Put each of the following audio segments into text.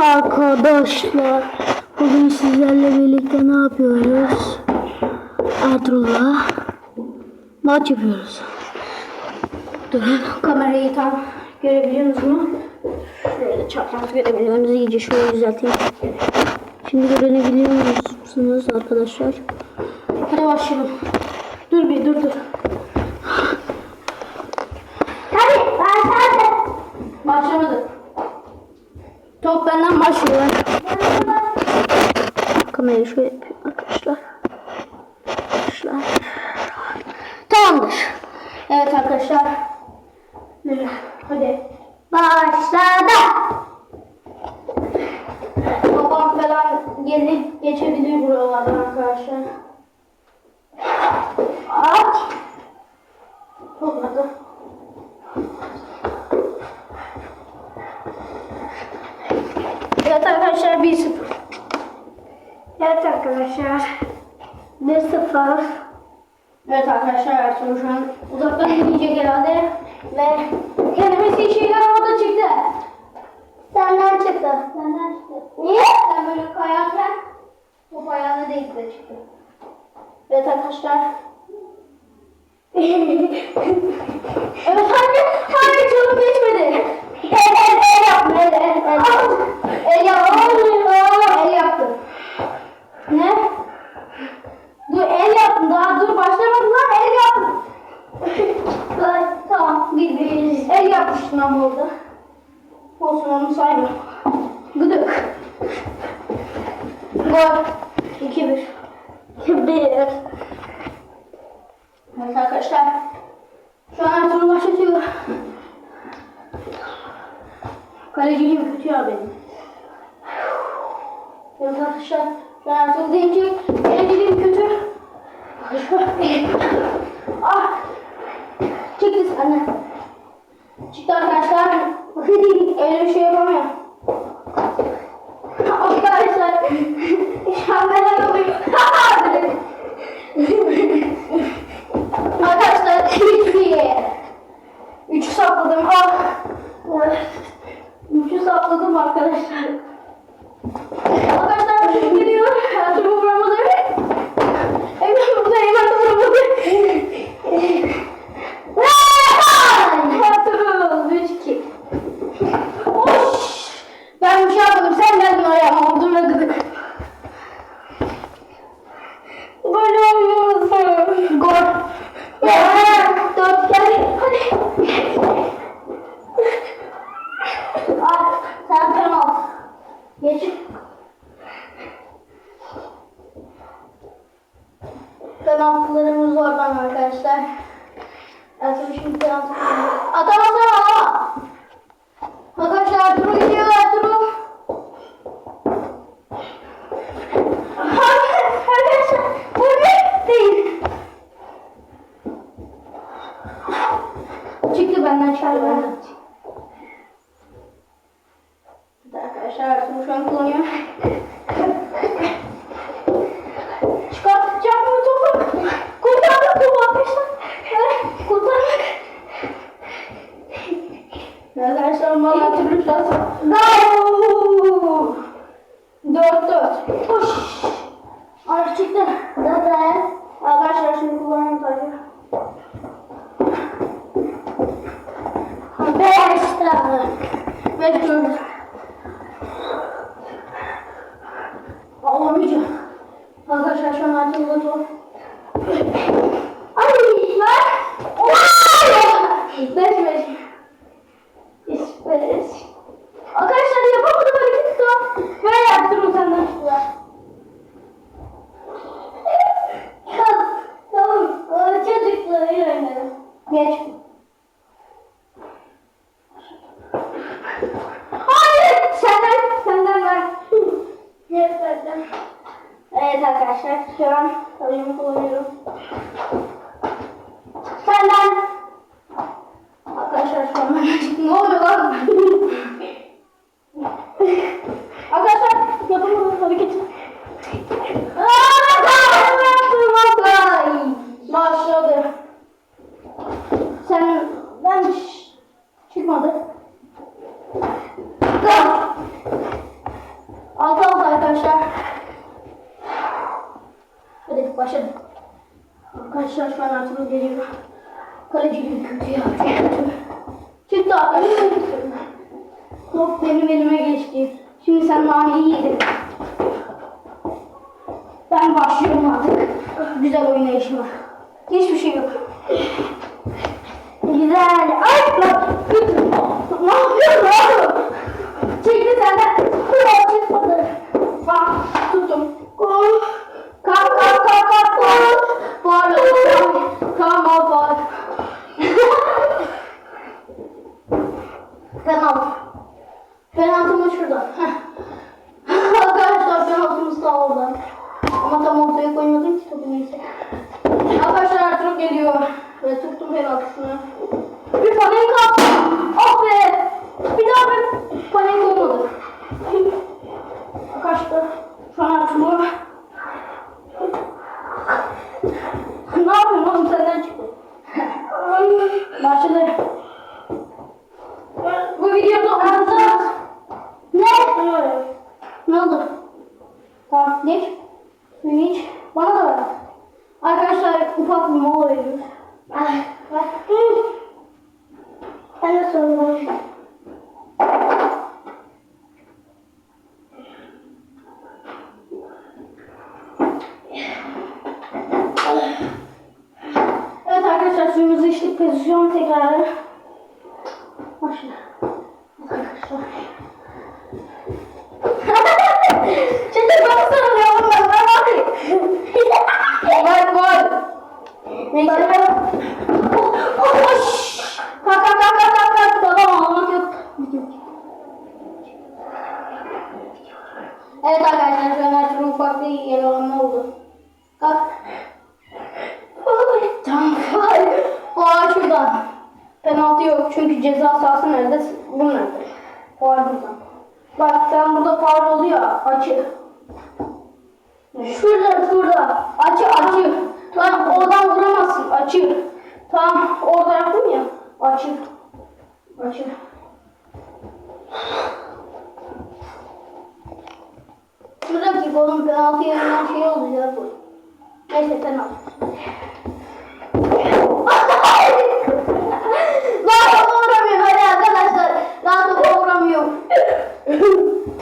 Arkadaşlar bugün sizlerle birlikte ne yapıyoruz? Ertuğrul'la maç yapıyoruz. Durun kamerayı tam görebiliyorsunuz mu? Şöyle çapraz görebiliyorsunuz. İyice şöyle düzelteyim. Şimdi görebiliyor musunuz arkadaşlar? Hadi başlayalım. Dur bir dur dur. Hadi başladı. Başlamadı. Top benden başlıyor. Kamerayı şöyle yapayım arkadaşlar. Arkadaşlar. Tamamdır. Evet arkadaşlar. Yürü. Hadi. Başladı. Babam falan gelip geçebilir buralardan arkadaşlar. At. Olmadı. Evet arkadaşlar 1-0. Arkadaşlar. 1-0. Evet arkadaşlar Ertuğrul şu an uzaktan yiyecek herhalde ve kelimesi işe yaramadı çıktı. Senden çıktı. Senden çıktı. Niye? Sen böyle kayarken top ayağına değdi de çıktı. Evet arkadaşlar. evet hangi orada. Olsun onu saymıyorum. Gıdık. Gol. 2-1. 1. Evet arkadaşlar. Şu an Ertuğrul başlatıyor. Kaleciliğim kötü ya benim. Evet arkadaşlar. Şu an Ertuğrul deyince kaleciliğim kötü. ah. Çekti anne. Çıktı arkadaşlar. Öyle bir şey yapamıyorum. Arkadaşlar. Neler oluyor? Arkadaşlar üçlüye. Üçü sapladım. Ah. Üçü sapladım arkadaşlar. Arkadaşlar üçü geliyor. Ertuğrul vuramadı. Eymen burada Eymen de vuramadı. Ertuğrul 3-2. Oş. Ben bir şey yapmadım. Sen geldin ayağıma vurdun ve gıdık. Gol olmuyorsun. Gol. Dört gel. Hadi. Al, sen penaltı. Geç. Penaltılarımız oradan arkadaşlar. Ertuğrul şimdi penaltı. Atamazlar ama. Arkadaşlar Ertuğrul gidiyor Ertuğrul. Arkadaşlar bu ne? Değil. Çıktı benden çıktı benden. Arkadaşlar Ertuğrul şu an kullanıyor. Çıkartacak mı topu? Kurtardık topu arkadaşlar. Evet, kurtardık. Arkadaşlar valla türlü şans. Gol! Dört dört. Hoş. Arif çıktı. Zaten. Arkadaşlar şimdi kullanıyorum tabii. Beş tane. Beş dört. Ağlamayacağım. Arkadaşlar şu an Ertuğrul'da top. Ay ver. Beş beş. Beş beş. Arkadaşlar yapamadım hareketi tam. Ver Ertuğrul senden şuraya. Tamam. O çocukları oynayalım. Geç. Hayır! Senden, senden ver. Ne verdim? Evet arkadaşlar şu an kalemi kullanıyorum. Senden. Arkadaşlar şu an benden çıktı. Ne oluyor lan? arkadaşlar yapamadım hareketi. Başladı. Sen ben çıkmadı. Gol. Kaleci gibi kötü ya. Çok kötü. Çıktı arkadaşlar. Top benim elime geçti. Şimdi sen naneyi yedin. Ben başlıyorum artık. Güzel oynayışıma. Hiçbir şey yok. Güzel. Ay lan. Ne yapıyorsun oğlum? Çekti senden. Kulağı çıkmadı. Bak tuttum. Kalk kalk kalk kalk. kalk. Pardon. Tamam pardon. Penaltı. Penaltımız şurada. Heh. Arkadaşlar penaltımız da orada. Ama tam ortaya koymadım ki topu neyse. Arkadaşlar Ertuğrul geliyor. Ve tuttum penaltısını. Bir panik attım. Ah be. Bir daha ben panik olmadı. Kaçtı. Şu an Ertuğrul. ne yapıyorsun oğlum senden çıktı. Başladı. Bu videoda olacak. Ne? Ne oldu? Tamam geç. Suyu iç. Bana da ver. Arkadaşlar ufak bir mola veriyoruz. Ay, bak. Hı. Ben de sorumluyum. Evet içtik. Pozisyon tekrarı. Başla. Arkadaşlar. Çocuk bana sarılıyor bunlar. Ben bakayım. Gol gol. Neyse. Koş. Kalk kalk kalk kalk kalk. Tamam ağlamak yok. Evet arkadaşlar şu an Ertuğrul ufak bir yaralanma oldu. Kalk. Tamam. Faal şuradan. Penaltı yok çünkü ceza sahası nerede? Bu nerede? Faal buradan. Bak sen burada faal oluyor açı. Şurada şurada. Açı açı. Lan oradan vuramazsın açı. Tamam orada yaptım ya. Açı. Açı. Şuradaki golün penaltı yerinden şey olacak bu. Neyse penaltı. Daha topa vuramıyorum hadi arkadaşlar. Daha topa vuramıyorum.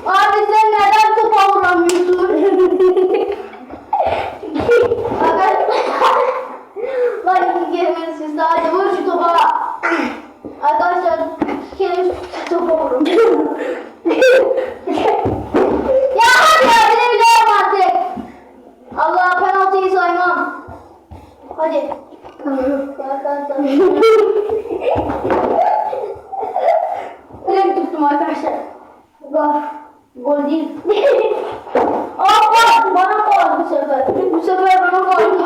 Abi sen neden topa vuramıyorsun? Arkadaşlar. Bak iki kere siz hadi vur şu topa. Arkadaşlar iki kere şu topa vurun. ya hadi ya bile bile yapma artık. Allah penaltıyı saymam. Hadi. Arkadaşlar. Direkt tuttum arkadaşlar. Gol. Gol değil. Aa gol. Bana gol bu sefer. Bu